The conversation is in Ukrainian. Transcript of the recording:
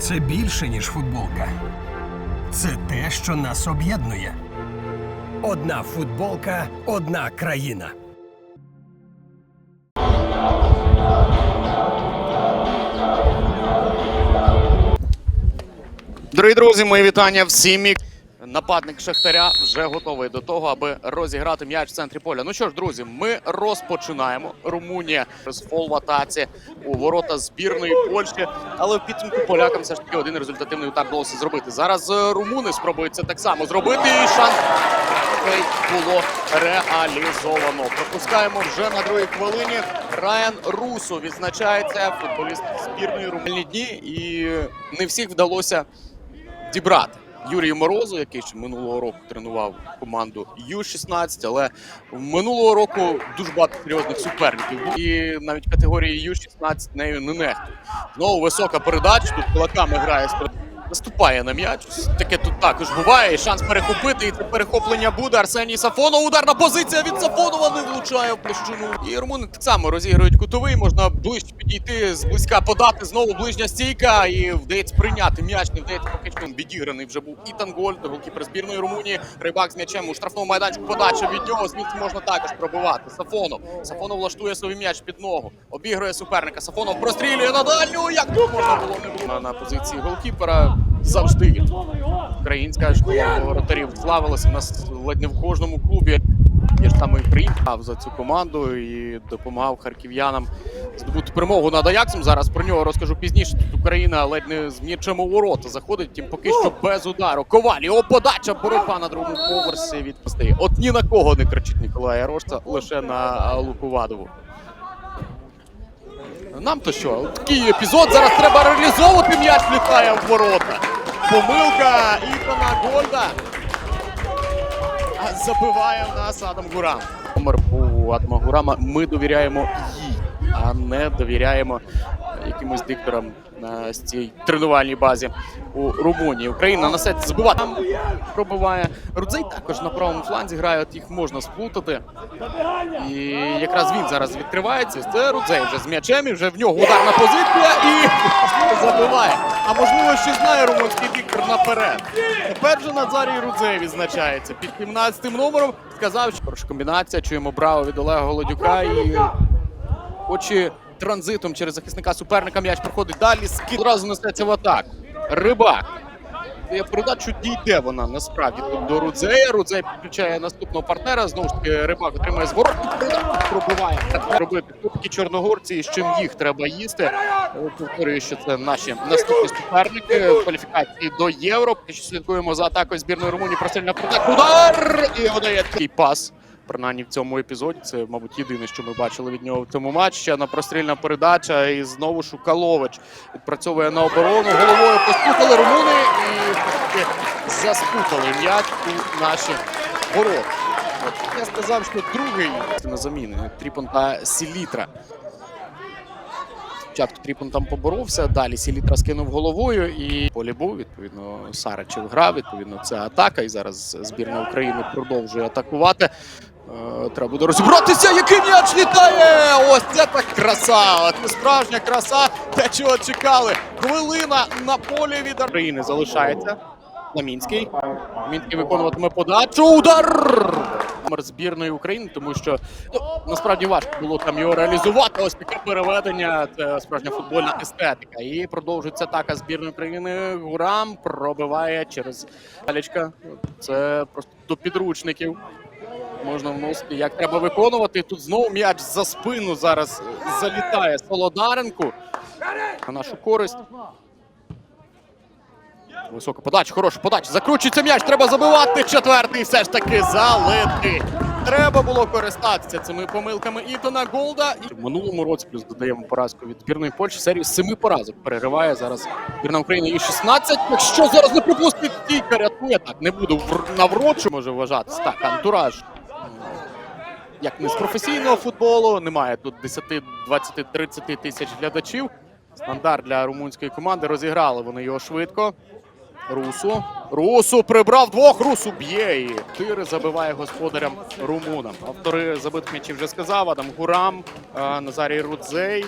Це більше, ніж футболка. Це те, що нас об'єднує. Одна футболка, одна країна. Дорогі друзі, мої вітання всім. Нападник Шахтаря вже готовий до того, аби розіграти м'яч в центрі поля. Ну що ж, друзі, ми розпочинаємо. Румунія з фол в атаці у ворота збірної Польщі. Але в підсумку полякам все ж таки один результативний удар вдалося зробити. Зараз е, румуни спробують це так само зробити. І шанс було реалізовано. Пропускаємо вже на другій хвилині. Райан Русу відзначається футболіст збірної Румунії дні, і не всіх вдалося дібрати. Юрію Морозу, який ще минулого року тренував команду Ю-16, але минулого року дуже багато серйозних суперників і навіть категорії Ю-16 нею не нехтує. Знову висока передача, тут кулаками грає Наступає на м'яч. Таке тут також буває. Шанс перехопити. І це перехоплення буде. Арсеній Сафонов. Ударна позиція від Сафонова не влучає в площину. І румуни так само розігрують кутовий. Можна ближче підійти, зблизька подати. Знову ближня стійка. І вдається прийняти м'яч. Не вдається поки що відіграний. Вже був Ітан Гольд, голкіпер збірної Румунії. Рибак з м'ячем у штрафному майданчику. Подача від нього. Звідси можна також пробивати. Сафонов. Сафонов влаштує собі м'яч під ногу. Обігрує суперника. Сафонов прострілює на дальню. Як тут можна було не було на позиції голкіпера. Завжди українська школа воротарів славилася. У нас ледь не в кожному клубі. Я ж саме приїхав за цю команду і допомагав харків'янам здобути перемогу над Аяксом. Зараз про нього розкажу пізніше. Тут Україна ледь не з м'ячем у ворота заходить, тим поки що без удару. Коваль, його подача боротьба на другому поверсі від. От ні на кого не кричить Ніколай Ярошта, лише на Луковадову. Нам то що? Такий епізод. Зараз треба реалізовувати м'яч літає в ворота. Помилка Іпана Гольда. Забиває нас Адам Гурам. Номер у Адама Гурама. Ми довіряємо їй, а не довіряємо якимось дикторам на цій тренувальній базі у Румунії. Україна на сет збиває. Там пробиває. Рудзей також на правому фланзі грає, от їх можна сплутати. І якраз він зараз відкривається. Це Рудзей вже з м'ячем, і вже в нього ударна позиція і забиває. А можливо, ще знає румунський диктор наперед. Тепер же Назарій Рудзей відзначається під 17 номером. Сказав, що комбінація. Чуємо браво від Олега Голодюка і очі транзитом через захисника суперника. М'яч проходить далі. Скид одразу несеться в атаку. Рибак. Я передачу дійде вона насправді тут до Рудзея. Рудзей підключає наступного партнера. Знову ж таки, рибак отримує зворот. Пробиває робити. Такі чорногорці, з чим їх треба їсти. Е, Повторюю, що це наші наступні суперники кваліфікації до євро. Слідкуємо за атакою збірної Румунії. Прострільна передача. Удар! І видає такий пас. Принаймні в цьому епізоді це, мабуть, єдине, що ми бачили від нього в цьому матчі. Ще одна прострільна передача. І знову Шукалович відпрацьовує на оборону. Головою постукали румуни і заспутали м'яч у наші ворота. Я сказав, що другий на заміни Тріпон та Сілітра. Спочатку Тріпон там поборовся, далі Сілітра скинув головою і полі був. Відповідно, Сарачев грав. Відповідно, це атака. І зараз збірна України продовжує атакувати. Е, Треба буде розібратися, який м'яч літає! Ось це так краса! Це справжня краса. Те, чого чекали. Хвилина на полі від України залишається. Ламінський. Мінський виконуватиме подачу. Удар! Номер збірної України, тому що ну, насправді важко було там його реалізувати. Ось таке переведення. Це справжня футбольна естетика. І продовжується атака збірної України. Гурам пробиває через Алічка. Це просто до підручників. Можна вносити, як треба виконувати. Тут знову м'яч за спину зараз залітає Солодаренку на нашу користь. Висока подача, хороша подача. Закручується м'яч, треба забивати. Четвертий все ж таки залити. Треба було користатися цими помилками Ітона Голда. В минулому році плюс додаємо поразку від збірної Польщі. Серію семи поразок перериває зараз збірна України і 16. Якщо зараз не пропустить стійка, рятує так. Не буду вр- наврочу, може вважатись. Так, антураж. Як не з професійного футболу, немає тут 10, 20, 30 тисяч глядачів. Стандарт для румунської команди. Розіграли вони його швидко. Русу. Русу прибрав двох. Русу б'є і Тири забиває господарям румунам. Автори забитих м'ячів вже сказав. Адам Гурам, е, Назарій Рудзей.